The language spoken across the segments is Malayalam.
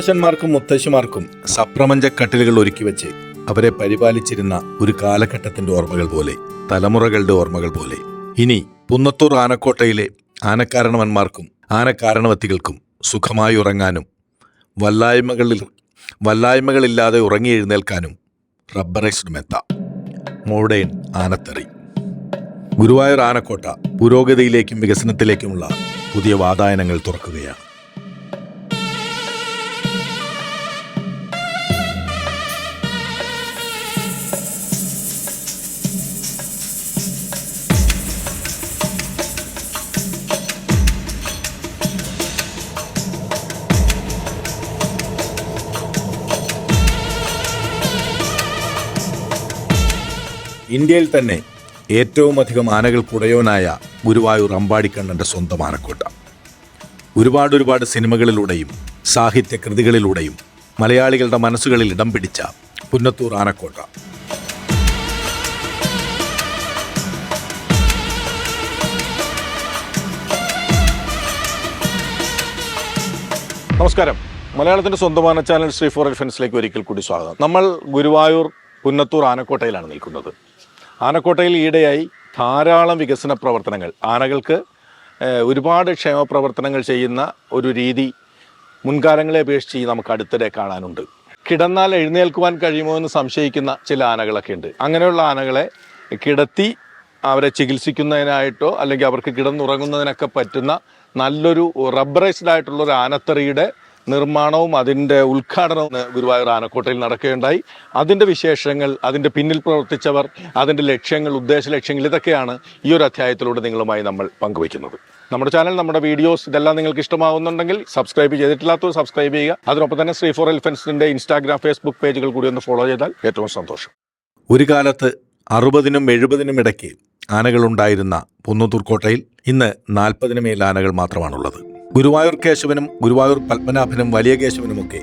മുത്തശ്ശന്മാർക്കും മുത്തശ്ശിമാർക്കും സപ്രമഞ്ച കട്ടിലുകൾ ഒരുക്കി വെച്ച് അവരെ പരിപാലിച്ചിരുന്ന ഒരു കാലഘട്ടത്തിന്റെ ഓർമ്മകൾ പോലെ തലമുറകളുടെ ഓർമ്മകൾ പോലെ. ഇനി പുന്നത്തൂർ ആനക്കോട്ടയിലെ ആനക്കാരണവന്മാർക്കും ആനക്കാരണവത്തികൾക്കും സുഖമായി ഉറങ്ങാനും വല്ലായ്മകളിൽ വല്ലായ്മകളില്ലാതെ ഉറങ്ങി എഴുന്നേൽക്കാനും റബ്ബറൈസ്ഡ് മെത്ത മോഡേൺ ആനത്തറി. ഗുരുവായൂർ ആനക്കോട്ട പുരോഗതിയിലേക്കും വികസനത്തിലേക്കുമുള്ള പുതിയ വാതായനങ്ങൾ തുറക്കുകയാണ്. ഇന്ത്യയിൽ തന്നെ ഏറ്റവും അധികം ആനകൾക്കുടയോനായ ഗുരുവായൂർ അമ്പാടിക്കണ്ണന്റെ സ്വന്തം ആനക്കോട്ട. ഒരുപാട് ഒരുപാട് സിനിമകളിലൂടെയും സാഹിത്യ കൃതികളിലൂടെയും മലയാളികളുടെ മനസ്സുകളിൽ ഇടം പിടിച്ച പുന്നത്തൂർ ആനക്കോട്ട. നമസ്കാരം. മലയാളത്തിന്റെ സ്വന്തമാന ചാനൽ ശ്രീ ഫോർ എൽഫൻസിലേക്ക് ഒരിക്കൽ കൂടി സ്വാഗതം. നമ്മൾ ഗുരുവായൂർ പുന്നത്തൂർ ആനക്കോട്ടയിലാണ് നിൽക്കുന്നത്. ആനക്കോട്ടയിൽ ഈയിടെയായി ധാരാളം വികസന പ്രവർത്തനങ്ങൾ. ആനകൾക്ക് ഒരുപാട് ക്ഷേമപ്രവർത്തനങ്ങൾ ചെയ്യുന്ന ഒരു രീതി മുൻകാലങ്ങളെ അപേക്ഷിച്ച് നമുക്ക് അടുത്തിടെ കാണാനുണ്ട്. കിടന്നാൽ എഴുന്നേൽക്കുവാൻ കഴിയുമോ എന്ന് സംശയിക്കുന്ന ചില ആനകളൊക്കെ ഉണ്ട്. അങ്ങനെയുള്ള ആനകളെ കിടത്തി അവരെ ചികിത്സിക്കുന്നതിനായിട്ടോ അല്ലെങ്കിൽ അവർക്ക് കിടന്നുറങ്ങുന്നതിനൊക്കെ പറ്റുന്ന നല്ലൊരു റബ്ബറൈസ്ഡ് ആയിട്ടുള്ള ഒരു ആനത്തറിയുടെ നിർമ്മാണവും അതിന്റെ ഉദ്ഘാടനവും ഗുരുവായൂർ ആനക്കോട്ടയിൽ നടക്കുകയുണ്ടായി. അതിന്റെ വിശേഷങ്ങൾ അതിന്റെ പിന്നിൽ പ്രവർത്തിച്ചവർ അതിന്റെ ലക്ഷ്യങ്ങൾ ഉദ്ദേശ ലക്ഷ്യങ്ങൾ ഇതൊക്കെയാണ് ഈ ഒരു അധ്യായത്തിലൂടെ നിങ്ങളുമായി നമ്മൾ പങ്കുവയ്ക്കുന്നത്. നമ്മുടെ ചാനൽ നമ്മുടെ വീഡിയോസ് ഇതെല്ലാം നിങ്ങൾക്ക് ഇഷ്ടമാവുന്നുണ്ടെങ്കിൽ സബ്സ്ക്രൈബ് ചെയ്തിട്ടില്ലാത്തവർ സബ്സ്ക്രൈബ് ചെയ്യുക. അതിനൊപ്പം തന്നെ ശ്രീ ഫോർ എലിഫൻസിന്റെ ഇൻസ്റ്റാഗ്രാം ഫേസ്ബുക്ക് പേജുകൾ കൂടി ഒന്ന് ഫോളോ ചെയ്താൽ ഏറ്റവും സന്തോഷം. ഒരു കാലത്ത് അറുപതിനും എഴുപതിനും ഇടയ്ക്ക് ആനകളുണ്ടായിരുന്ന പുന്നത്തൂർക്കോട്ടയിൽ ഇന്ന് നാൽപ്പതിന് മേൽ ആനകൾ മാത്രമാണുള്ളത്. ഗുരുവായൂർ കേശവനും ഗുരുവായൂർ പത്മനാഭനും വലിയ കേശവനുമൊക്കെ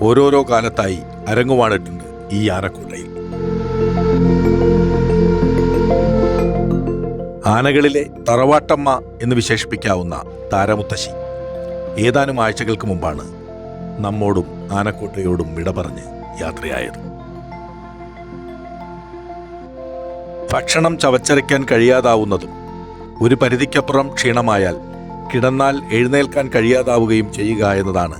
ഓരോരോ കാലത്തായി അരങ്ങുവാണിട്ടുണ്ട് ഈ ആനക്കോട്ടയിൽ. ആനകളിലെ തറവാട്ടമ്മ എന്ന് വിശേഷിപ്പിക്കാവുന്ന താരമുത്തശ്ശി ഏതാനും ആഴ്ചകൾക്ക് മുമ്പാണ് നമ്മോടും ആനക്കോട്ടയോടും വിട പറഞ്ഞ് യാത്രയായത്. ഭക്ഷണം ചവച്ചരയ്ക്കാൻ കഴിയാതാവുന്നതും ഒരു പരിധിക്കപ്പുറം ക്ഷീണമായാൽ കിടന്നാൽ എഴുന്നേൽക്കാൻ കഴിയാതാവുകയും ചെയ്യുക എന്നതാണ്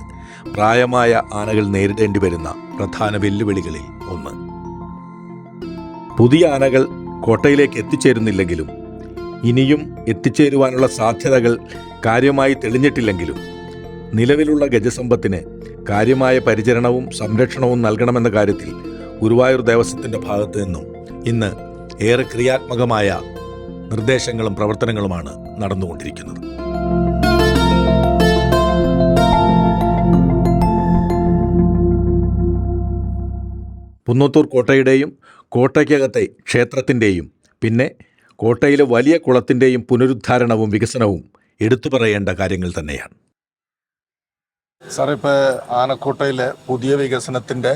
പ്രായമായ ആനകൾ നേരിടേണ്ടി വരുന്ന പ്രധാന വെല്ലുവിളികളിൽ ഒന്ന്. പുതിയ ആനകൾ കോട്ടയിലേക്ക് എത്തിച്ചേരുന്നില്ലെങ്കിലും ഇനിയും എത്തിച്ചേരുവാനുള്ള സാധ്യതകൾ കാര്യമായി തെളിഞ്ഞിട്ടില്ലെങ്കിലും നിലവിലുള്ള ഗജസമ്പത്തിന് കാര്യമായ പരിചരണവും സംരക്ഷണവും നൽകണമെന്ന കാര്യത്തിൽ ഗുരുവായൂർ ദേവസ്വത്തിന്റെ ഭാഗത്തു നിന്നും ഇന്ന് ഏറെ ക്രിയാത്മകമായ നിർദ്ദേശങ്ങളും പ്രവർത്തനങ്ങളുമാണ് നടന്നുകൊണ്ടിരിക്കുന്നത്. പുന്നത്തൂർ കോട്ടയുടെയും കോട്ടയ്ക്കകത്തെ ക്ഷേത്രത്തിന്റെയും പിന്നെ കോട്ടയിലെ വലിയ കുളത്തിന്റെയും പുനരുദ്ധാരണവും വികസനവും എടുത്തു പറയേണ്ട കാര്യങ്ങൾ തന്നെയാണ്. സാർ ഇപ്പോൾ ആനക്കോട്ടയിലെ പുതിയ വികസനത്തിന്റെ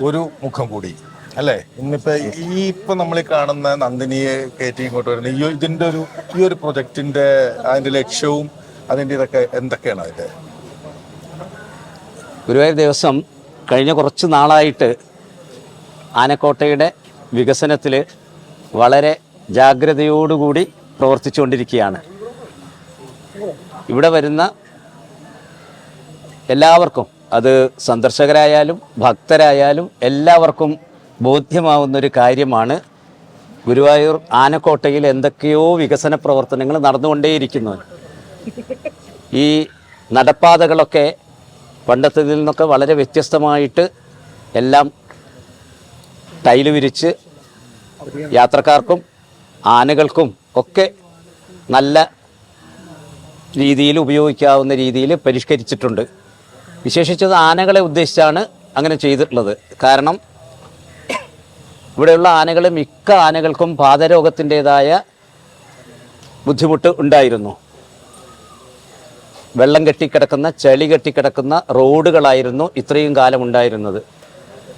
ഒരു മുഖം കൂടി അല്ലേ? ഇന്നിപ്പോ ഈ ഇപ്പൊ നമ്മൾ കാണുന്ന നന്ദിനിയെ കയറ്റി ഇങ്ങോട്ട് വരുന്ന ഈ ഇതിന്റെ ഒരു ഈ ഒരു പ്രൊജക്ടിന്റെ അതിന്റെ ലക്ഷ്യവും അതിന്റെ ഇതൊക്കെ എന്തൊക്കെയാണ് അതിന്റെ? ഗുരുവായൂർ ദിവസം കഴിഞ്ഞ കുറച്ച് നാളായിട്ട് ആനക്കോട്ടയുടെ വികസനത്തിൽ വളരെ ജാഗ്രതയോടുകൂടി പ്രവർത്തിച്ചുകൊണ്ടിരിക്കുകയാണ്. ഇവിടെ വരുന്ന എല്ലാവർക്കും അത് സന്ദർശകരായാലും ഭക്തരായാലും എല്ലാവർക്കും ബോധ്യമാവുന്നൊരു കാര്യമാണ് ഗുരുവായൂർ ആനക്കോട്ടയിൽ എന്തൊക്കെയോ വികസന പ്രവർത്തനങ്ങൾ നടന്നുകൊണ്ടേയിരിക്കുന്നു. ഈ നടപ്പാതകളൊക്കെ പണ്ടത്തതിൽ നിന്നൊക്കെ വളരെ വ്യത്യസ്തമായിട്ട് എല്ലാം ടൈൽ വിരിച്ച് യാത്രക്കാർക്കും ആനകൾക്കും ഒക്കെ നല്ല രീതിയിൽ ഉപയോഗിക്കാവുന്ന രീതിയിൽ പരിഷ്കരിച്ചിട്ടുണ്ട്. വിശേഷിച്ചത് ആനകളെ ഉദ്ദേശിച്ചാണ് അങ്ങനെ ചെയ്തിട്ടുള്ളത്. കാരണം ഇവിടെയുള്ള ആനകൾ മിക്ക ആനകൾക്കും പാദരോഗത്തിന്റെതായ ബുദ്ധിമുട്ട് ഉണ്ടായിരുന്നു. വെള്ളം കെട്ടിക്കിടക്കുന്ന ചളി കെട്ടിക്കിടക്കുന്ന റോഡുകളായിരുന്നു ഇത്രയും കാലം ഉണ്ടായിരുന്നത്.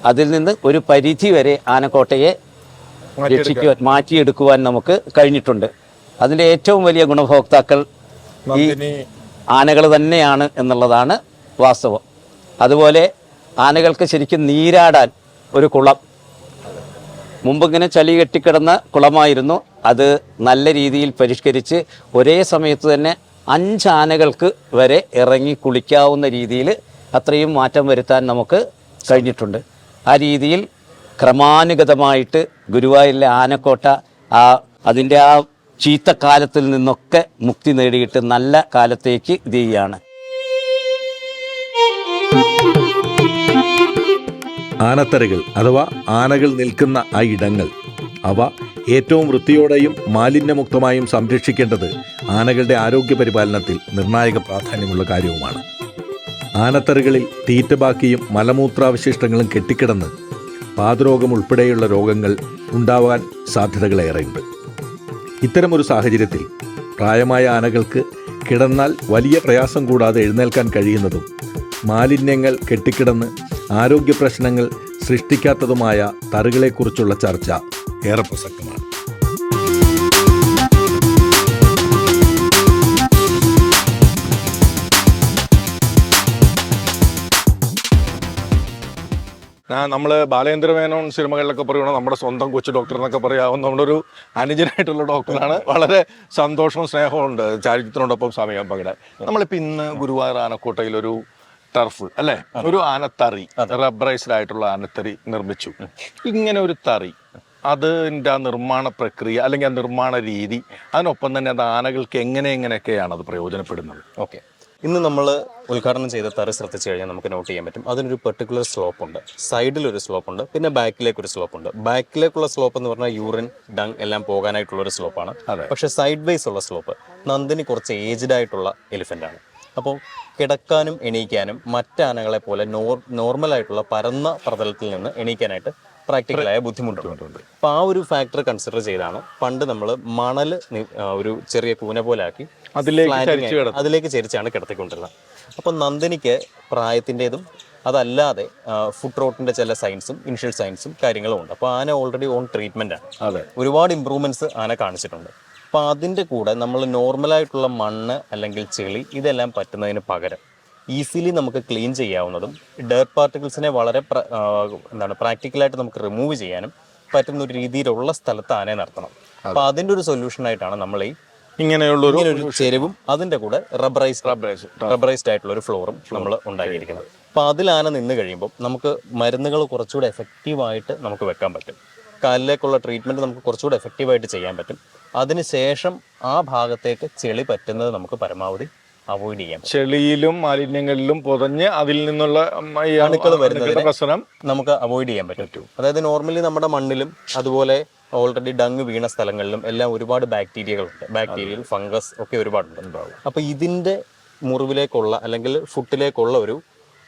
അതിൽ നിന്ന് ഒരു പരിധി വരെ ആനക്കോട്ടയെ രക്ഷിക്കുവാൻ മാറ്റിയെടുക്കുവാൻ നമുക്ക് കഴിഞ്ഞിട്ടുണ്ട്. അതിന്റെ ഏറ്റവും വലിയ ഗുണഭോക്താക്കൾ ഈ ആനകൾ തന്നെയാണ് എന്നുള്ളതാണ് വാസ്തവം. അതുപോലെ ആനകൾക്ക് ശരിക്കും നീരാടാൻ ഒരു കുളം. മുമ്പിങ്ങനെ ചളി കെട്ടിക്കിടന്ന കുളമായിരുന്നു. അത് നല്ല രീതിയിൽ പരിഷ്കരിച്ച് ഒരേ സമയത്ത് തന്നെ അഞ്ച് ആനകൾക്ക് വരെ ഇറങ്ങി കുളിക്കാവുന്ന രീതിയിൽ അത്രയും മാറ്റം വരുത്താൻ നമുക്ക് കഴിഞ്ഞിട്ടുണ്ട്. ആ രീതിയിൽ ക്രമാനുഗതമായിട്ട് ഗുരുവായൂരിലെ ആനക്കോട്ട ആ അതിന്റെ ആ ചീത്തക്കാലത്തിൽ നിന്നൊക്കെ മുക്തി നേടിയിട്ട് നല്ല കാലത്തേക്ക് ഇത് ചെയ്യുകയാണ് ആനത്തറകൾ അഥവാ ആനകൾ നിൽക്കുന്ന ആ ഇടങ്ങൾ അവ ഏറ്റവും വൃത്തിയോടെയും മാലിന്യമുക്തമായും സംരക്ഷിക്കേണ്ടത് ആനകളുടെ ആരോഗ്യ പരിപാലനത്തിൽ നിർണായക പ്രാധാന്യമുള്ള കാര്യവുമാണ്. ആനത്തറകളിൽ തീറ്റബാക്കിയും മലമൂത്രാവശിഷ്ടങ്ങളും കെട്ടിക്കിടന്ന് പാതരോഗം ഉൾപ്പെടെയുള്ള രോഗങ്ങൾ ഉണ്ടാവാൻ സാധ്യതകളേറെയുണ്ട്. ഇത്തരമൊരു സാഹചര്യത്തിൽ പ്രായമായ ആനകൾക്ക് കിടന്നാൽ വലിയ പ്രയാസം കൂടാതെ എഴുന്നേൽക്കാൻ കഴിയുന്നതും മാലിന്യങ്ങൾ കെട്ടിക്കിടന്ന് ആരോഗ്യ പ്രശ്നങ്ങൾ സൃഷ്ടിക്കാത്തതുമായ തറുകളെക്കുറിച്ചുള്ള ചർച്ച ഏറെ പ്രസക്തമാണ് നമ്മൾ ബാലേന്ദ്ര മേനോൻ സിനിമകളിലൊക്കെ പറയുകയാണ് നമ്മുടെ സ്വന്തം കൊച്ചു ഡോക്ടർ എന്നൊക്കെ പറയാവുന്ന നമ്മുടെ ഒരു അനുജനായിട്ടുള്ള ഡോക്ടറാണ് വളരെ സന്തോഷവും സ്നേഹവും ഉണ്ട്. ചാരിത്രത്തിനോടൊപ്പം സമയം പങ്കിടാൻ. നമ്മളിപ്പോൾ ഇന്ന് ഗുരുവായൂർ ആനക്കോട്ടയിൽ ഒരു ടർഫ് അല്ലേ? ഒരു ആനത്തറി റബ്ബറൈസ്ഡ് ആയിട്ടുള്ള ആനത്തറി നിർമ്മിച്ചു. ഇങ്ങനെ ഒരു തറി അതിന്റെ ആ നിർമ്മാണ പ്രക്രിയ അല്ലെങ്കിൽ ആ നിർമ്മാണ രീതി അതിനൊപ്പം തന്നെ അത് ആനകൾക്ക് എങ്ങനെ എങ്ങനെയൊക്കെയാണ് അത് പ്രയോജനപ്പെടുന്നത്? ഓക്കെ. ഇന്ന് നമ്മൾ ഉദ്ഘാടനം ചെയ്ത തറ ശ്രദ്ധിച്ചു കഴിഞ്ഞാൽ നമുക്ക് നോട്ട് ചെയ്യാൻ പറ്റും. അതിനൊരു പെർട്ടിക്കുലർ സ്ലോപ്പ് ഉണ്ട്. സൈഡിൽ ഒരു സ്ലോപ്പ് ഉണ്ട്. പിന്നെ ബാക്കിലേക്കൊരു സ്ലോപ്പ് ഉണ്ട്. ബാക്കിലേക്കുള്ള സ്ലോപ്പ് എന്ന് പറഞ്ഞാൽ യൂറിൻ ഡങ് എല്ലാം പോകാനായിട്ടുള്ള ഒരു സ്ലോപ്പാണ് പക്ഷെ സൈഡ് വൈസ് ഉള്ള സ്ലോപ്പ് നന്ദിനി കുറച്ച് ഏജ്ഡ് ആയിട്ടുള്ള എലിഫന്റ് ആണ്. അപ്പോൾ കിടക്കാനും എണീക്കാനും മറ്റാനകളെ പോലെ നോർ നോർമലായിട്ടുള്ള പരന്ന പ്രതലത്തിൽ നിന്ന് എണീക്കാനായിട്ട് പ്രാക്ടിക്കലായ ബുദ്ധിമുട്ടുണ്ട്. അപ്പോൾ ആ ഒരു ഫാക്ടർ കൺസിഡർ ചെയ്താണ് പണ്ട് നമ്മൾ മണൽ ഒരു ചെറിയ കൂന പോലെ ആക്കി അതിലേക്ക്. അതിലേക്ക് ചരിച്ചാണ് കിടത്തിക്കൊണ്ടിരുന്നത്. അപ്പം നന്ദിനിക്ക് പ്രായത്തിന്റെതും അതല്ലാതെ ഫുഡ് റോട്ടിന്റെ ചില സയൻസും ഇനിഷ്യൽ സയൻസും കാര്യങ്ങളും ഉണ്ട്. അപ്പോൾ ആന ഓൾറെഡി ഓൺ ട്രീറ്റ്മെന്റ് ആണ്. അതെ. ഒരുപാട് ഇമ്പ്രൂവ്മെന്റ്സ് ആന കാണിച്ചിട്ടുണ്ട്. അപ്പോൾ അതിന്റെ കൂടെ നമ്മൾ നോർമലായിട്ടുള്ള മണ്ണ് അല്ലെങ്കിൽ ചെളി ഇതെല്ലാം പറ്റുന്നതിന് പകരം ഈസിലി നമുക്ക് ക്ലീൻ ചെയ്യാവുന്നതും ഡേർട്ട് പാർട്ടിക്കിൾസിനെ വളരെ എന്താണ് പ്രാക്ടിക്കലായിട്ട് നമുക്ക് റിമൂവ് ചെയ്യാനും പറ്റുന്ന ഒരു രീതിയിലുള്ള സ്ഥലത്ത് ആനയെ നടത്തണം അപ്പോൾ അതിന്റെ ഒരു സൊല്യൂഷൻ ആയിട്ടാണ് നമ്മൾ ഈ ഇങ്ങനെയുള്ളൊരു ഒരു ചെരുവും അതിന്റെ കൂടെ റബ്ബറൈസ് റബ്ബറൈസ്ഡ് ആയിട്ടുള്ള ഒരു ഫ്ലോറും നമ്മൾ ഉണ്ടാക്കിയിരിക്കുന്നത്. അപ്പോൾ അതിലാന ആന നിന്ന് കഴിയുമ്പോൾ നമുക്ക് മരുന്നുകൾ കുറച്ചുകൂടെ എഫക്റ്റീവായിട്ട് നമുക്ക് വെക്കാൻ പറ്റും. കാലിലേക്കുള്ള ട്രീറ്റ്മെന്റ് നമുക്ക് കുറച്ചുകൂടെ എഫക്റ്റീവായിട്ട് ചെയ്യാൻ പറ്റും. അതിനുശേഷം ആ ഭാഗത്തേക്ക് ചെളി പറ്റുന്നത് നമുക്ക് പരമാവധി അവോയ്ഡ് ചെയ്യാം ചെളിയിലും മാലിന്യങ്ങളിലും പുതഞ്ഞ് അതിൽ നിന്നുള്ള ഈ അണുക്കൾ വരുന്നതിനെ പ്രശ്നം നമുക്ക് അവോയ്ഡ് ചെയ്യാൻ പറ്റും. അതായത് നോർമലി നമ്മുടെ മണ്ണിലും അതുപോലെ ഓൾറെഡി ഡങ് വീണ സ്ഥലങ്ങളിലും എല്ലാം ഒരുപാട് ബാക്ടീരിയകളുണ്ട് ബാക്ടീരിയൽ ഫംഗസ് ഒക്കെ ഒരുപാടുണ്ട്. അപ്പൊ ഇതിന്റെ മുറിവിലേക്കുള്ള അല്ലെങ്കിൽ ഫുട്ടിലേക്കുള്ള ഒരു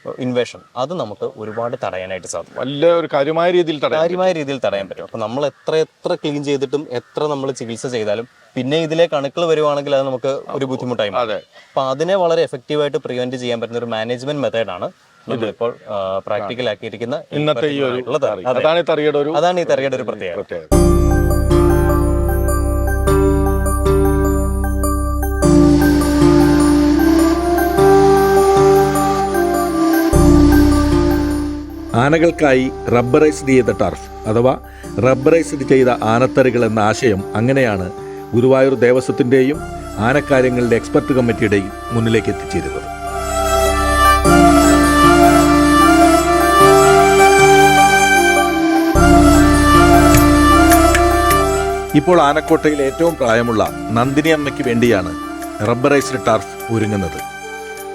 ഇൻവേഷൻ അത് നമുക്ക് ഒരുപാട് തടയാനായിട്ട് സാധിക്കും. വലിയ ഒരു കാര്യമായ രീതിയിൽ തടയാം കാര്യമായ രീതിയിൽ തടയാൻ പറ്റും. അപ്പൊ നമ്മൾ എത്ര എത്ര ക്ലീൻ ചെയ്തിട്ടും എത്ര നമ്മൾ ചികിത്സ ചെയ്താലും പിന്നെ ഇതിലെ കണുക്കൾ വരുവാണെങ്കിൽ അത് നമുക്ക് ഒരു ബുദ്ധിമുട്ടായി മാറും. അതെ. അപ്പൊ അതിനെ വളരെ എഫക്റ്റീവായിട്ട് പ്രിവെന്റ് ചെയ്യാൻ പറ്റുന്ന ഒരു മാനേജ്മെന്റ് മെത്തേഡാണ് ഇപ്പോൾ പ്രാക്ടിക്കൽ ആക്കിയിരിക്കുന്ന ഇന്നത്തെ ഈ ഒരു. അതാണ് ഈ തറിയുടെ ഒരു അതാണ് ഈ തറിയുടെ ഒരു പ്രത്യേകത ആനകൾക്കായി റബ്ബറൈസ്ഡ് ചെയ്ത ടർഫ് അഥവാ റബ്ബറൈസ്ഡ് ചെയ്ത ആനത്തറികൾ എന്ന ആശയം അങ്ങനെയാണ് ഗുരുവായൂർ ദേവസ്വത്തിന്റെയും ആനക്കാര്യങ്ങളുടെ എക്സ്പെർട്ട് കമ്മിറ്റിയുടെയും മുന്നിലേക്ക് എത്തിച്ചേരുന്നത്. ഇപ്പോൾ ആനക്കോട്ടയിൽ ഏറ്റവും പ്രായമുള്ള നന്ദിനി അമ്മയ്ക്ക് വേണ്ടിയാണ് റബ്ബറൈസ്ഡ് ടർഫ് ഒരുങ്ങുന്നത്.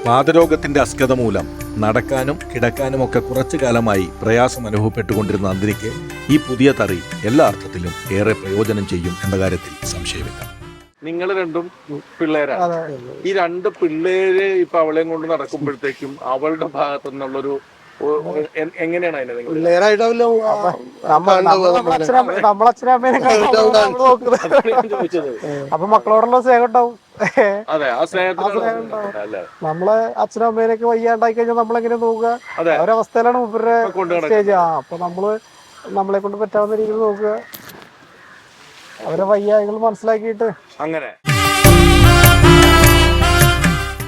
പാതരോഗത്തിന്റെ അസ്കത മൂലം നടക്കാനും കിടക്കാനും ഒക്കെ കുറച്ചു കാലമായി പ്രയാസം അനുഭവപ്പെട്ടുകൊണ്ടിരുന്ന നന്ദിനിക്ക് ഈ പുതിയ തറി എല്ലാ അർത്ഥത്തിലും ഏറെ പ്രയോജനം ചെയ്യും എന്ന കാര്യത്തിൽ സംശയമില്ല. നിങ്ങൾ രണ്ടും പിള്ളേരാണ്. ഈ രണ്ട് പിള്ളേര് ഇപ്പൊ അവളെയും കൊണ്ട് നടക്കുമ്പോഴത്തേക്കും അവളുടെ ഭാഗത്തു നിന്നുള്ളൊരു എങ്ങനെയാണ് അതിനെ നിങ്ങൾ പിള്ളേരായിട്ടാവില്ല നമ്മളച്ഛനമ്മേനെ അപ്പൊ മക്കളോടുള്ള സ്നേഹം ഉണ്ടാവും. അതെ ആ സ്നേഹത്തിന് നമ്മളെ അച്ഛനും അമ്മേനൊക്കെ വയ്യാണ്ടായി കഴിഞ്ഞാൽ നമ്മളെങ്ങനെ നോക്കുക? ഒരവസ്ഥയിലാണ് അവരവസ്ഥയിലാണ് ഇവരുടെ. സ്റ്റേജ്. ആ അപ്പൊ നമ്മൾ നമ്മളെ കൊണ്ട് പറ്റാവുന്ന രീതിയിൽ നോക്കുക. അവരെ വയ്യായ്കൾ മനസ്സിലാക്കിയിട്ട്. അങ്ങനെ.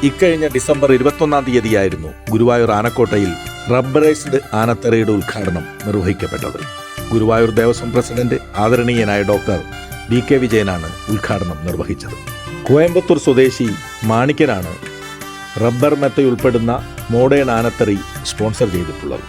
ഇക്കഴിഞ്ഞ ഡിസംബർ ഇരുപത്തൊന്നാം തീയതിയായിരുന്നു ഗുരുവായൂർ ആനക്കോട്ടയിൽ റബ്ബറൈസ്ഡ് ആനത്തറയുടെ ഉദ്ഘാടനം നിർവഹിക്കപ്പെട്ടത്. ഗുരുവായൂർ ദേവസ്വം പ്രസിഡന്റ് ആദരണീയനായ ഡോക്ടർ വി കെ വിജയനാണ് ഉദ്ഘാടനം നിർവഹിച്ചത്. കോയമ്പത്തൂർ സ്വദേശി മാണിക്കനാണ് റബ്ബർ മെത്തയുൾപ്പെടുന്ന മോഡേൺ ആനത്തറി സ്പോൺസർ ചെയ്തിട്ടുള്ളത്.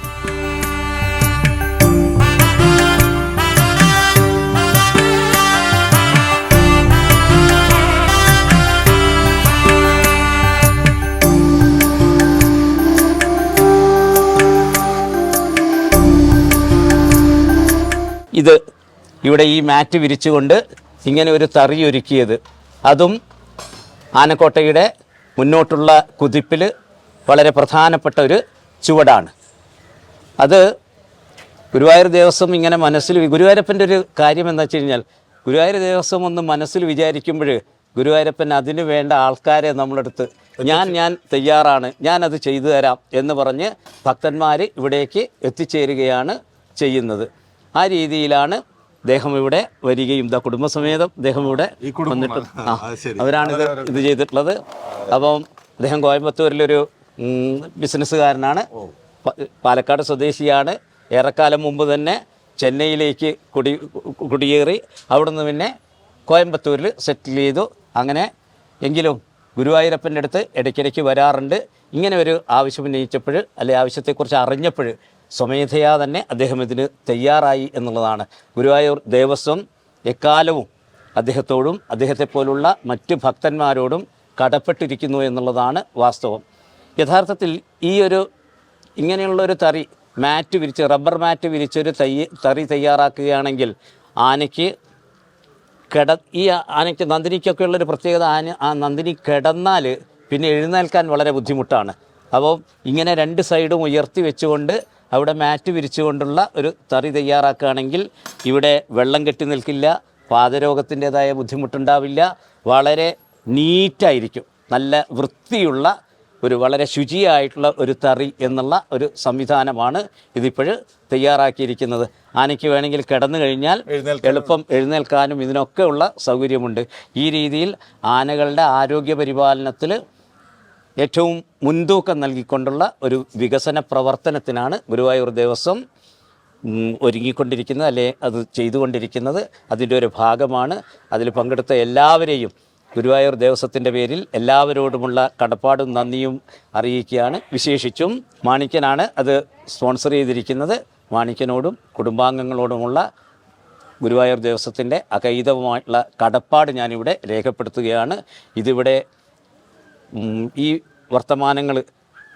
ഇത് ഇവിടെ ഈ മാറ്റ് വിരിച്ചുകൊണ്ട് ഇങ്ങനെ ഒരു തറി ഒരുക്കിയത് അതും ആനക്കോട്ടയുടെ മുന്നോട്ടുള്ള കുതിപ്പിൽ വളരെ പ്രധാനപ്പെട്ട ഒരു ചുവടാണ്. അത് ഗുരുവായൂർ ദേവസ്വം ഇങ്ങനെ മനസ്സിൽ ഗുരുവായൂരപ്പന്റെ ഒരു കാര്യം എന്താ വെച്ച് കഴിഞ്ഞാൽ ഗുരുവായൂർ ദേവസ്വം ഒന്ന് മനസ്സിൽ വിചാരിക്കുമ്പോൾ ഗുരുവായൂരപ്പൻ അതിന് വേണ്ട ആൾക്കാരെ നമ്മളെടുത്ത് ഞാൻ ഞാൻ തയ്യാറാണ് ഞാൻ അത് ചെയ്തു തരാം എന്ന് പറഞ്ഞ് ഭക്തന്മാർ ഇവിടേക്ക് എത്തിച്ചേരുകയാണ് ചെയ്യുന്നത്. ആ രീതിയിലാണ് അദ്ദേഹം ഇവിടെ വരികയും ഇതാ കുടുംബസമേതം അദ്ദേഹം ഇവിടെ വന്നിട്ട് ആ അവരാണ് ഇത് ഇത് ചെയ്തിട്ടുള്ളത്. അപ്പം അദ്ദേഹം കോയമ്പത്തൂരിലൊരു ബിസിനസ്സുകാരനാണ്. പാലക്കാട് സ്വദേശിയാണ്. ഏറെക്കാലം മുമ്പ് തന്നെ ചെന്നൈയിലേക്ക് കുടി കുടിയേറി. അവിടുന്ന് പിന്നെ കോയമ്പത്തൂരിൽ സെറ്റിൽ ചെയ്തു. അങ്ങനെ എങ്കിലും ഗുരുവായൂരപ്പന്റെ അടുത്ത് ഇടയ്ക്കിടയ്ക്ക് വരാറുണ്ട്. ഇങ്ങനെ ഒരു ആവശ്യം ഉന്നയിച്ചപ്പോൾ അല്ലെ ആവശ്യത്തെക്കുറിച്ച് അറിഞ്ഞപ്പോൾ സ്വമേധയാ തന്നെ അദ്ദേഹം ഇതിന് തയ്യാറായി എന്നുള്ളതാണ്. ഗുരുവായൂർ ദേവസ്വം എക്കാലവും അദ്ദേഹത്തോടും അദ്ദേഹത്തെ പോലുള്ള മറ്റ് ഭക്തന്മാരോടും കടപ്പെട്ടിരിക്കുന്നു എന്നുള്ളതാണ് വാസ്തവം. യഥാർത്ഥത്തിൽ ഈ ഒരു ഇങ്ങനെയുള്ളൊരു തറി മാറ്റ് വിരിച്ച് റബ്ബർ മാറ്റ് വിരിച്ചൊരു തയ്യ തറി തയ്യാറാക്കുകയാണെങ്കിൽ ആനയ്ക്ക് കിട ഈ ആനയ്ക്ക് നന്ദിനിക്കൊക്കെയുള്ളൊരു പ്രത്യേകത ആന ആ നന്ദിനി കിടന്നാൽ പിന്നെ എഴുന്നേൽക്കാൻ വളരെ ബുദ്ധിമുട്ടാണ്. അപ്പോൾ ഇങ്ങനെ രണ്ട് സൈഡും ഉയർത്തി വെച്ചുകൊണ്ട് അവിടെ മാറ്റ് വിരിച്ചുകൊണ്ടുള്ള ഒരു തറി തയ്യാറാക്കുകയാണെങ്കിൽ ഇവിടെ വെള്ളം കെട്ടി നിൽക്കില്ല പാദരോഗത്തിന്റെതായ ബുദ്ധിമുട്ടുണ്ടാവില്ല വളരെ നീറ്റായിരിക്കും നല്ല വൃത്തിയുള്ള ഒരു വളരെ ശുചിയായിട്ടുള്ള ഒരു തറി എന്നുള്ള ഒരു സംവിധാനമാണ് ഇതിപ്പോൾ തയ്യാറാക്കിയിരിക്കുന്നത്. ആനയ്ക്ക് വേണമെങ്കിൽ കിടന്നു കഴിഞ്ഞാൽ എളുപ്പം എഴുന്നേൽക്കാനും ഇതിനൊക്കെ ഉള്ള സൗകര്യമുണ്ട്. ഈ രീതിയിൽ ആനകളുടെ ആരോഗ്യ പരിപാലനത്തിൽ ഏറ്റവും മുൻതൂക്കം നൽകിക്കൊണ്ടുള്ള ഒരു വികസന പ്രവർത്തനത്തിനാണ് ഗുരുവായൂർ ദേവസ്വം ഒരുങ്ങിക്കൊണ്ടിരിക്കുന്നത് അല്ലെ? അത് ചെയ്തുകൊണ്ടിരിക്കുന്നത്. അതിന്റെ ഒരു ഭാഗമാണ്. അതിൽ പങ്കെടുത്ത എല്ലാവരെയും ഗുരുവായൂർ ദേവസ്വത്തിന്റെ പേരിൽ എല്ലാവരോടുമുള്ള കടപ്പാടും നന്ദിയും അറിയിക്കുകയാണ്. വിശേഷിച്ചും മാണിക്കനാണ് അത് സ്പോൺസർ ചെയ്തിരിക്കുന്നത്. മാണിക്കനോടും കുടുംബാംഗങ്ങളോടുമുള്ള ഗുരുവായൂർ ദേവസ്വത്തിന്റെ അകൈതവുമായിട്ടുള്ള കടപ്പാട് ഞാനിവിടെ രേഖപ്പെടുത്തുകയാണ്. ഇതിവിടെ ഈ വർത്തമാനങ്ങൾ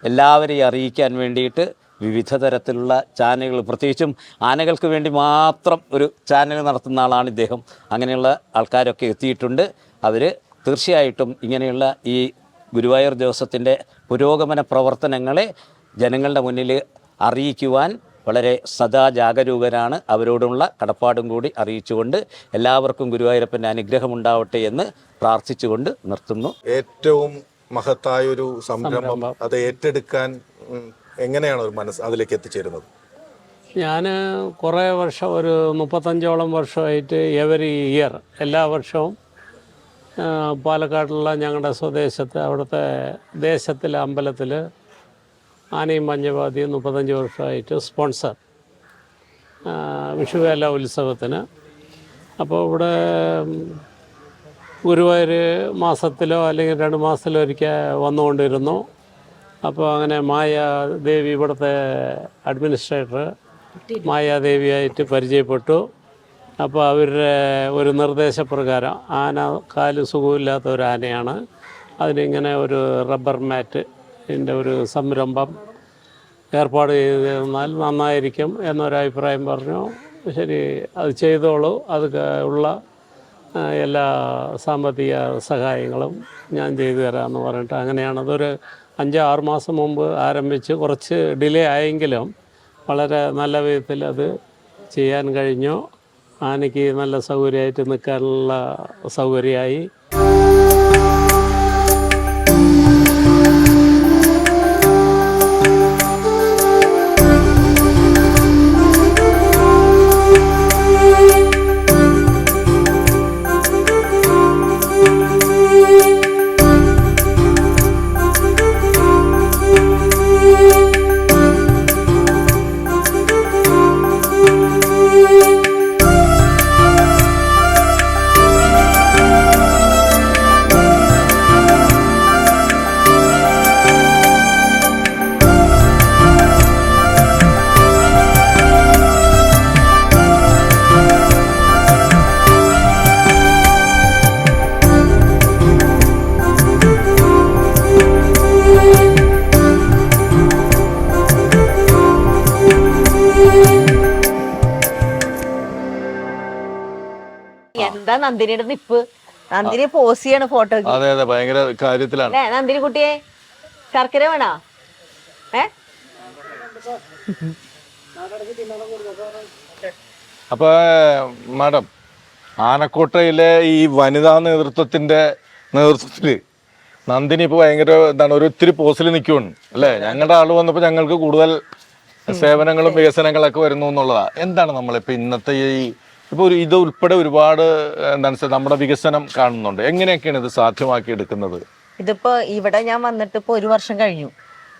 എല്ലാവരെയും അറിയിക്കാൻ വേണ്ടിയിട്ട് വിവിധ തരത്തിലുള്ള ചാനലുകൾ പ്രത്യേകിച്ചും ആനകൾക്ക് വേണ്ടി മാത്രം ഒരു ചാനൽ നടത്തുന്ന ആളാണ് ഇദ്ദേഹം. അങ്ങനെയുള്ള ആൾക്കാരൊക്കെ എത്തിയിട്ടുണ്ട്. അവർ തീർച്ചയായിട്ടും ഇങ്ങനെയുള്ള ഈ ഗുരുവായൂർ ദിവസത്തിന്റെ പുരോഗമന പ്രവർത്തനങ്ങളെ ജനങ്ങളുടെ മുന്നിൽ അറിയിക്കുവാൻ വളരെ സദാ ജാഗരൂകരാണ്. അവരോടുള്ള കടപ്പാടും കൂടി അറിയിച്ചുകൊണ്ട് എല്ലാവർക്കും ഗുരുവായൂരപ്പന്റെ അനുഗ്രഹമുണ്ടാവട്ടെ എന്ന് പ്രാർത്ഥിച്ചുകൊണ്ട് നിർത്തുന്നു. ഏറ്റവും മഹത്തായ ഒരു സംരംഭം. അത് ഏറ്റെടുക്കാൻ എങ്ങനെയാണ് ഒരു മനസ്സ് അതിലേക്ക് എത്തിച്ചേരുന്നത്? ഞാൻ കുറേ വർഷം ഒരു മുപ്പത്തഞ്ചോളം വർഷമായിട്ട് എവറി ഇയർ എല്ലാ വർഷവും പാലക്കാട്ടുള്ള പാലക്കാടുള്ള ഞങ്ങളുടെ സ്വദേശത്ത് അവിടുത്തെ ദേശത്തിലെ അമ്പലത്തിൽ ആനയും പഞ്ചവാദിയും മുപ്പത്തഞ്ച് വർഷമായിട്ട് സ്പോൺസർ വിഷുവേല ഉത്സവത്തിന്. അപ്പോൾ ഇവിടെ ഗുരുവായൂർ മാസത്തിലോ അല്ലെങ്കിൽ രണ്ട് മാസത്തിലോ ഒരിക്കൽ വന്നുകൊണ്ടിരുന്നു. അപ്പോൾ അങ്ങനെ മായാദേവി ഇവിടുത്തെ അഡ്മിനിസ്ട്രേറ്റർ മായാദേവിയായിട്ട് പരിചയപ്പെട്ടു. അപ്പോൾ അവരുടെ ഒരു നിർദ്ദേശപ്രകാരം ആന കാൽ സുഖമില്ലാത്ത ഒരു ആനയാണ്. അതിനിങ്ങനെ ഒരു റബ്ബർ മാറ്റ് ഇതിന്റെ ഒരു സംരംഭം ഏർപ്പാട് ചെയ്ത് തന്നാൽ നന്നായിരിക്കും എന്നൊരു അഭിപ്രായം പറഞ്ഞു. ശരി അത് ചെയ്തോളൂ. അത് ഉള്ള എല്ലാ സാമ്പത്തിക സഹായങ്ങളും ഞാൻ ചെയ്തു തരാമെന്ന് പറഞ്ഞിട്ട് അങ്ങനെയാണ്. അതൊരു അഞ്ച് ആറ് മാസം മുമ്പ് ആരംഭിച്ച് കുറച്ച് ഡിലേ ആയെങ്കിലും വളരെ നല്ല വിധത്തിൽ അത് ചെയ്യാൻ കഴിഞ്ഞു. ആനയ്ക്ക് നല്ല സൗകര്യമായിട്ട് നിൽക്കാനുള്ള സൗകര്യമായി. എന്താ നന്ദിനിയുടെ നിപ്പ് നന്ദിനി പോസ് ചെയ്യാണ് ഫോട്ടോ അതെ അതെ ഭയങ്കര കാര്യത്തിലാണ്. നന്ദിനി കുട്ടിയെ? ശർക്കര വേണോ? ഏ? അപ്പൊ മാഡം ആനക്കോട്ടയിലെ ഈ വനിതാ നേതൃത്വത്തിന്റെ നേതൃത്വത്തിൽ നന്ദിനി ഇപ്പൊ ഭയങ്കര എന്താണ് ഒരു ഒത്തിരി പോസ്റ്റിൽ നിൽക്കുകയാണ് അല്ലെ ഞങ്ങളുടെ ആൾ വന്നപ്പോൾ ഞങ്ങൾക്ക് കൂടുതൽ സേവനങ്ങളും വികസനങ്ങളൊക്കെ വരുന്നു എന്നുള്ളതാ. എന്താണ് നമ്മളിപ്പോ ഇന്നത്തെ ഈ ഇപ്പൊ ഒരു ഇത് ഉൾപ്പെടെ ഒരുപാട് എന്താണ് വെച്ചാൽ നമ്മുടെ വികസനം കാണുന്നുണ്ട്. എങ്ങനെയൊക്കെയാണ് ഇത് സാധ്യമാക്കി എടുക്കുന്നത് ഇതിപ്പോ ഇവിടെ ഞാൻ വന്നിട്ട് ഇപ്പോൾ ഒരു വർഷം കഴിഞ്ഞു.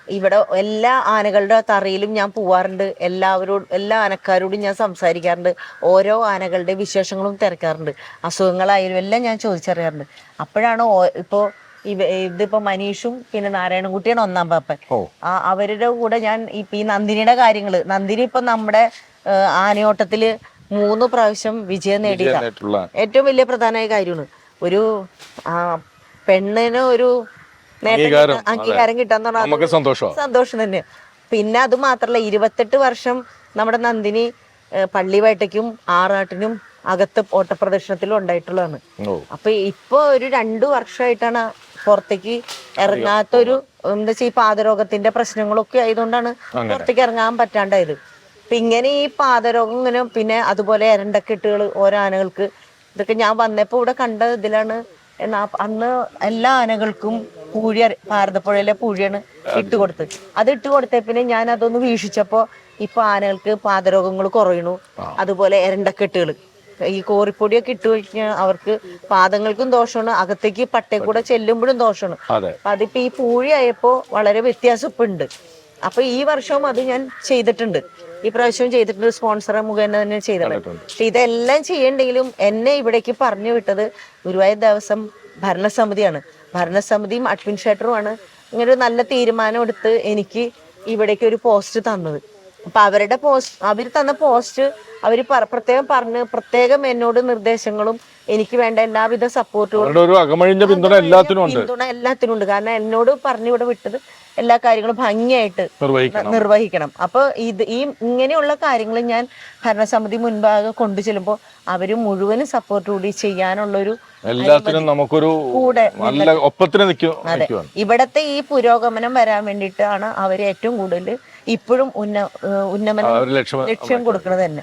ഇവിടെ എല്ലാ ആനകളുടെ തറയിലും ഞാൻ പോവാറുണ്ട്. എല്ലാവരോടും എല്ലാ ആനക്കാരോടും ഞാൻ സംസാരിക്കാറുണ്ട്. ഓരോ ആനകളുടെ വിശേഷങ്ങളും തിരക്കാറുണ്ട്. അസുഖങ്ങളായാലും എല്ലാം ഞാൻ ചോദിച്ചറിയാറുണ്ട്. അപ്പോഴാണ് ഇപ്പോൾ ഇപ്പോ ഇവ- ഇതിപ്പോ മനീഷും പിന്നെ നാരായണൻകുട്ടിയാണ് ഒന്നാം പാപ്പൻ. ആ അവരുടെ കൂടെ ഞാൻ ഇപ്പൊ ഈ നന്ദിനിയുടെ കാര്യങ്ങൾ. നന്ദിനി ഇപ്പൊ നമ്മുടെ ആനയോട്ടത്തിൽ മൂന്ന് പ്രാവശ്യം വിജയം നേടിയ ഏറ്റവും വലിയ പ്രധാനമായ കാര്യമാണ്. ഒരു ആ പെണ്ണിന് ഒരു നേട്ടം അംഗീകാരം, കിട്ടാ- കിട്ടാന്ന് പറഞ്ഞാൽ. സന്തോഷം. തന്നെ. പിന്നെ അത് മാത്രല്ല ഇരുപത്തെട്ട് വർഷം നമ്മുടെ നന്ദിനി പള്ളി പള്ളിവേട്ടയ്ക്കും ആറാട്ടിനും അകത്ത് ഓട്ടപ്രദർശനത്തിലും ഉണ്ടായിട്ടുള്ളതാണ്. അപ്പൊ ഇപ്പൊ ഒരു രണ്ടു വർഷമായിട്ടാണ് പുറത്തേക്ക് ഇറങ്ങാത്തൊരു എന്താ വെച്ചാൽ ഈ പാതരോഗത്തിന്റെ പ്രശ്നങ്ങളൊക്കെ ആയതുകൊണ്ടാണ് പുറത്തേക്ക് ഇറങ്ങാൻ പറ്റാണ്ടായത്. അപ്പൊ ഇങ്ങനെ ഈ പാദരോഗം ഇങ്ങനെ പിന്നെ അതുപോലെ എരണ്ടക്കെട്ടുകൾ ഓരോ ആനകൾക്ക് ഇതൊക്കെ ഞാൻ വന്നപ്പോൾ ഇവിടെ കണ്ട ഇതിലാണ്. എന്നാ അന്ന് എല്ലാ ആനകൾക്കും പൂഴി ഭാരതപ്പുഴയിലെ പൂഴിയാണ് ഇട്ട് കൊടുത്തത്. അത് ഇട്ട് കൊടുത്ത പിന്നെ ഞാൻ അതൊന്ന് വീക്ഷിച്ചപ്പോൾ ഇപ്പൊ ആനകൾക്ക് പാദരോഗങ്ങൾ കുറയണു അതുപോലെ എരണ്ടക്കെട്ടുകൾ. ഈ കോറിപ്പൊടിയൊക്കെ ഇട്ട് കഴിഞ്ഞാൽ അവർക്ക് പാദങ്ങൾക്കും ദോഷമാണ്. അകത്തേക്ക് പട്ടേ കൂടെ ചെല്ലുമ്പോഴും ദോഷമാണ്. അപ്പൊ അതിപ്പോ ഈ പൂഴിയായപ്പോ വളരെ വ്യത്യാസം ഇപ്പൊ ഉണ്ട് അപ്പൊ ഈ വർഷവും അത് ഞാൻ ചെയ്തിട്ടുണ്ട്. ഈ പ്രാവശ്യവും ചെയ്തിട്ടുണ്ട് സ്പോൺസർ മുഖേന തന്നെ ചെയ്തിട്ടുണ്ട് പക്ഷെ ഇതെല്ലാം ചെയ്യണ്ടെങ്കിലും എന്നെ ഇവിടേക്ക് പറഞ്ഞു വിട്ടത് ഗുരുവായൂർ ദേവസ്വം ഭരണസമിതിയാണ്. ഭരണസമിതിയും അഡ്മിനിസ്ട്രേറ്ററുമാണ്. ഇങ്ങനെ ഒരു നല്ല തീരുമാനം എടുത്ത് എനിക്ക് ഇവിടേക്ക് ഒരു പോസ്റ്റ് തന്നത്. അപ്പൊ അവരുടെ പോസ്റ്റ് അവർ തന്ന പോസ്റ്റ് അവർ പ്രത്യേകം പറഞ്ഞ് പ്രത്യേകം എന്നോട് നിർദ്ദേശങ്ങളും എനിക്ക് വേണ്ട എല്ലാവിധ സപ്പോർട്ടുകളും പിന്തുണ എല്ലാത്തിനും ഉണ്ട്. കാരണം എന്നോട് പറഞ്ഞു ഇവിടെ വിട്ടത് എല്ലാ കാര്യങ്ങളും ഭംഗിയായിട്ട് നിർവഹിക്കണം. അപ്പൊ ഇത് ഈ ഇങ്ങനെയുള്ള കാര്യങ്ങൾ ഞാൻ ഭരണസമിതി മുൻപാകെ കൊണ്ടു ചെല്ലുമ്പോൾ അവർ മുഴുവനും സപ്പോർട്ട് കൂടി ചെയ്യാനുള്ളൊരു എല്ലാത്തിനും നമുക്കൊരു കൂടെ നല്ല ഒപ്പത്തിന് നിൽക്കും അതെ. ഇവിടത്തെ ഈ പുരോഗമനം വരാൻ വേണ്ടിയിട്ടാണ് അവർ ഏറ്റവും കൂടുതൽ ഇപ്പോഴും ഉന്ന ഉന്നമനം ലക്ഷ്യം കൊടുക്കുന്നത് തന്നെ.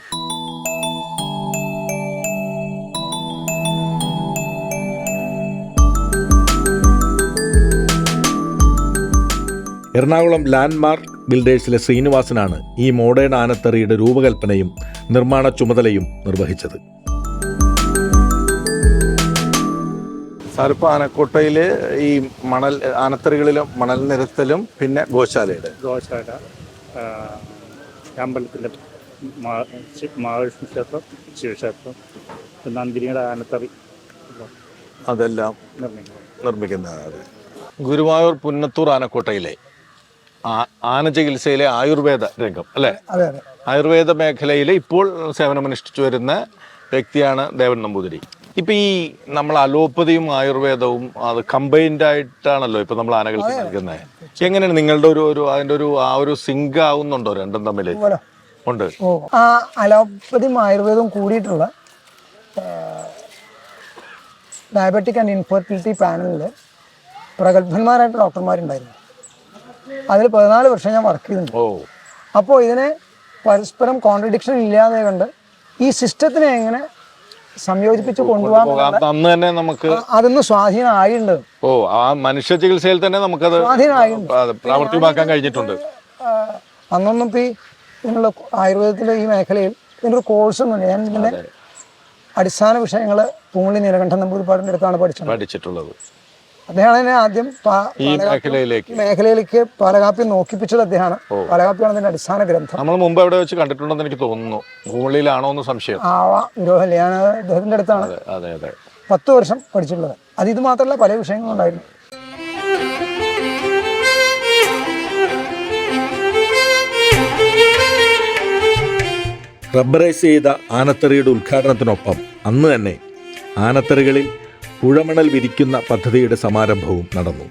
എറണാകുളം ലാൻഡ്മാർക്ക് ബിൽഡേഴ്സിലെ ശ്രീനിവാസനാണ് ഈ മോഡേൺ ആനത്തറിയുടെ രൂപകൽപ്പനയും നിർമ്മാണ ചുമതലയും നിർവഹിച്ചത്. സാറിപ്പോൾ ആനക്കോട്ടയിൽ ഈ മണൽ ആനത്തറികളിലും മണൽ നിരത്തലും പിന്നെ ഗോശാലയുടെ. ഗോശാല അമ്പലത്തിന്റെ മഹാവിഷ്ണു ക്ഷേത്രം ശിവക്ഷേത്രം പിന്നെ നന്ദിനിയുടെ ആനത്തറി അതെല്ലാം നിർമ്മിക്കുന്നത് നിർമ്മിക്കുന്നതാണ്. ഗുരുവായൂർ പുന്നത്തൂർ ആനക്കോട്ടയിലെ ആന ചികിത്സയിലെ ആയുർവേദ രംഗം അല്ലേ? അതെ അതെ. ആയുർവേദ മേഖലയിൽ ഇപ്പോൾ സേവനമനുഷ്ഠിച്ചു വരുന്ന വ്യക്തിയാണ് ദേവൻ നമ്പൂതിരി. ഇപ്പൊ ഈ നമ്മൾ അലോപ്പതിയും ആയുർവേദവും അത് കമ്പൈൻഡ് ആയിട്ടാണല്ലോ ഇപ്പൊ നമ്മൾ ആനകൾക്ക് നൽകുന്നത് എങ്ങനെയാണ് നിങ്ങളുടെ ഒരു ഒരു അതിന്റെ ഒരു ആ ഒരു സിങ്ക് ആവുന്നുണ്ടോ? രണ്ടും തമ്മിൽ ഉണ്ട്. ആ അലോപ്പതിയും ആയുർവേദവും കൂടിയിട്ടുള്ള ഡയബറ്റിക് ആൻഡ് ഇൻഫെർട്ടിലിറ്റി പാനലിൽ പ്രഗത്ഭന്മാരായിട്ട് ഡോക്ടർമാരുണ്ടായിരുന്നു. അതിൽ പതിനാല് വർഷം ഞാൻ വർക്ക് ചെയ്തിട്ടുണ്ട്. ഓ. അപ്പോൾ ഇതിനെ പരസ്പരം കോൺട്രഡിക്ഷൻ ഇല്ലാതെ കണ്ട് ഈ സിസ്റ്റത്തിനെ എങ്ങനെ സംയോജിപ്പിച്ച് കൊണ്ടുപോകാൻ നമുക്ക് അതൊന്ന് സ്വാധീനമായിട്ടുണ്ട്. ഓ ആ മനുഷ്യ ചികിത്സയിൽ തന്നെ നമുക്കത് പ്രാവർത്തികമാക്കാൻ കഴിഞ്ഞിട്ടുണ്ട്. അന്നൊന്നും ഇപ്പം ഈ ഇതിനുള്ള ആയുർവേദത്തിലെ ഈ മേഖലയിൽ ഇതിനൊരു കോഴ്സൊന്നുമില്ല ഞാൻ ഇതിന്റെ അടിസ്ഥാന വിഷയങ്ങൾ പൂങ്കുളി നീലകണ്ഠൻ നമ്പൂതിരിപ്പാടിന്റെ അടുത്താണ് പഠിച്ചത്. പഠിച്ചിട്ടുള്ളത്. അദ്ദേഹമാണ് എന്നെ ആദ്യം മേഖലയിലേക്ക്. പാലകാപ്പി നോക്കിപ്പിച്ചത് അദ്ദേഹമാണ്. പാലകാപ്പിയാണ് അതിന്റെ അടിസ്ഥാന ഗ്രന്ഥം. നമ്മൾ മുമ്പ് എവിടെ വെച്ച് കണ്ടിട്ടുണ്ടെന്ന് എനിക്ക് തോന്നുന്നു. ഭൂമിയിലാണോ എന്ന് സംശയം. ആവാ വിരോഹമില്ല ഞാൻ അദ്ദേഹത്തിന്റെ അടുത്താണ്. അതെ അതെ അതെ. പത്ത് വർഷം പഠിച്ചിട്ടുള്ളത്. അത് ഇത് മാത്രമല്ല പല വിഷയങ്ങളുണ്ടായിരുന്നു റബ്ബറൈസ് ചെയ്ത ആനത്തറിയുടെ ഉദ്ഘാടനത്തിനൊപ്പം അന്ന് തന്നെ ആനത്തറികളിൽ പുഴമണൽ വിരിക്കുന്ന പദ്ധതിയുടെ സമാരംഭവും നടന്നു.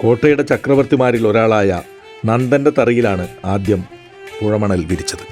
കോട്ടയുടെ ചക്രവർത്തിമാരിൽ ഒരാളായ നന്ദന്റെ തറയിലാണ് ആദ്യം പുഴമണൽ വിരിച്ചത്.